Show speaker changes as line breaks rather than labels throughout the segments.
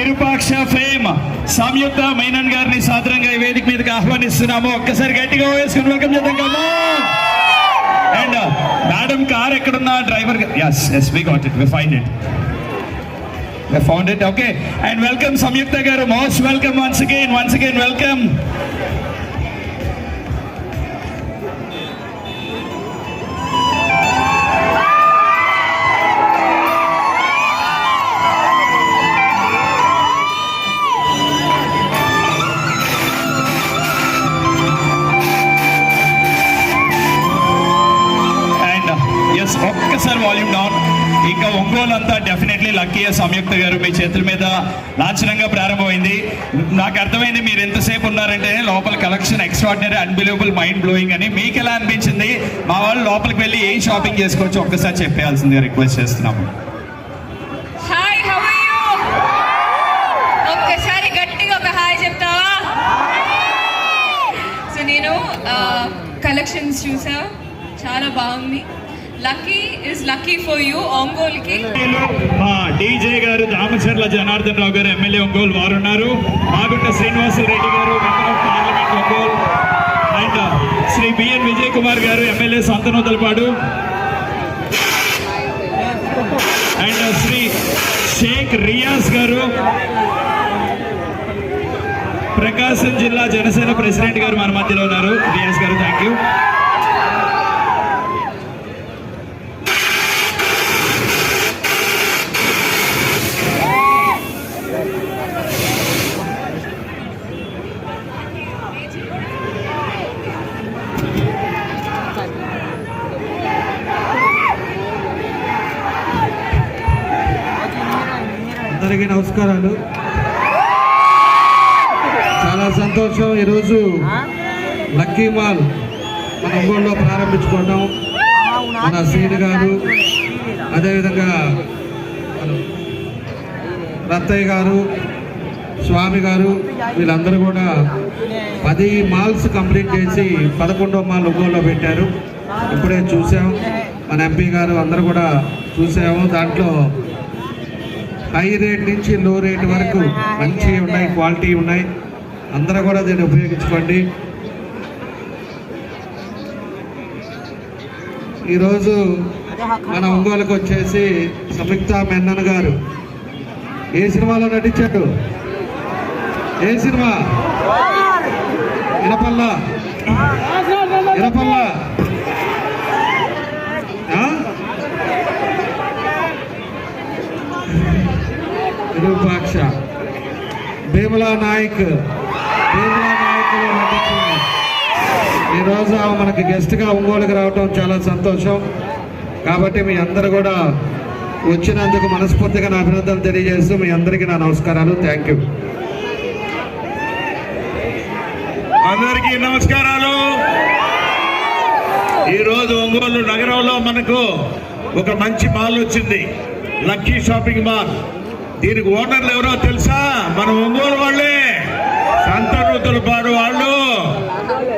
Virupaksha fame. సంయుక్త మైనన్ గారిని సాధారణంగా ఈ వేదిక మీదకి ఆహ్వానిస్తున్నాము. ఒక్కసారి గట్టిగా వేసుకుని వెల్కమ్ చేద్దాం కదా. అండ్ మేడం uh, కార్ ఎక్కడున్నా? Driver yes yes we got it we find it we found it okay and welcome Samyukta గారు. Most welcome once again once again welcome volume down. ఇంకా ఒంగోలు అంతా డెఫినెట్లీ లక్కీ సంయుక్త గారు మీ చేతుల మీద లాంఛనంగా ప్రారంభమైంది. నాకు అర్థమైంది మీరు ఎంతసేపు ఉన్నారంటే లోపల collection extraordinary unbelievable mind blowing అని మీకు ఎలా అనిపించింది? మా వాళ్ళు లోపలికి వెళ్ళి ఏం షాపింగ్ చేసుకోవచ్చు ఒక్కసారి చెప్పేయాల్సిందిగా రిక్వెస్ట్ చేస్తున్నాము
హాయ్ హాయ్ సో నేను కలెక్షన్స్ చూసా. చాలా బాగుంది. Lucky is lucky for you ఒంగోల్కి
మా డీజే గారు దామచర్ల జనార్దన్ రావు గారు ఎమ్మెల్యే ఒంగోలు వారు ఉన్నారు మాగుంట శ్రీనివాస రెడ్డి గారు member of parliament Ongole. And Shri B N Vijay Kumar గారు ఎమ్మెల్యే సంతనూతలపాడు అండ్ శ్రీ షేక్ రియాజ్ గారు. ప్రకాశం జిల్లా జనసేన ప్రెసిడెంట్ గారు మన మధ్యలో ఉన్నారు. రియాజ్ గారు థ్యాంక్ యూ
అందరికీ నమస్కారాలు. చాలా సంతోషం ఈరోజు లక్కీ మాల్ మన ఒంగోలులో ప్రారంభించుకోవడం మన సీని గారు అదేవిధంగా రత్తయ్య గారు స్వామి గారు వీళ్ళందరూ కూడా పది మాల్స్ కంప్లీట్ చేసి పదకొండో మాల్ ఒంగోలులో పెట్టారు. ఇప్పుడే చూసాం. మన ఎంపీ గారు అందరూ కూడా చూసాము. దాంట్లో హై రేట్ నుంచి లో రేట్ వరకు మంచి ఉన్నాయి క్వాలిటీ ఉన్నాయి అందరూ కూడా దీన్ని ఉపయోగించుకోండి ఈరోజు మన ఒంగోలుకు వచ్చేసి సంయుక్త మెన్నన్ గారు ఏ సినిమాలో నటించాడు ఏ సినిమా ఇనపల్ల ఇనపల్ల విరూపాక్ష భీమలా నాయక్ భీమలా నాయకులు నటించింది. ఈరోజు ఆమె మనకి గెస్ట్గా ఒంగోలుకి రావటం చాలా సంతోషం. కాబట్టి మీ అందరు కూడా వచ్చినందుకు మనస్ఫూర్తిగా నా అభినందనలు తెలియజేస్తూ మీ అందరికీ నా నమస్కారాలు. థ్యాంక్ యూ
అందరికీ నమస్కారాలు. ఈరోజు ఒంగోలు నగరంలో మనకు ఒక మంచి మాల్ వచ్చింది. లక్కీ షాపింగ్ మాల్ దీనికి ఓనర్లు ఎవరో తెలుసా? మన ఒంగోలు వాళ్ళే. సంతనూతులపాడు వాళ్ళు.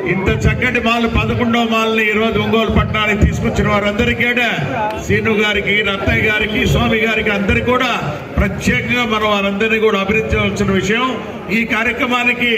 ఇంత చక్కటి మాల్ పదకొండో మాల్ని ఈరోజు ఒంగోలు పట్టణానికి తీసుకొచ్చిన వారందరికీ కూడా సీను గారికి రత్తయ్య గారికి స్వామి గారికి అందరికి కూడా ప్రత్యేకంగా మనం వారందరినీ కూడా అభినందించవలసిన విషయం ఈ కార్యక్రమానికి.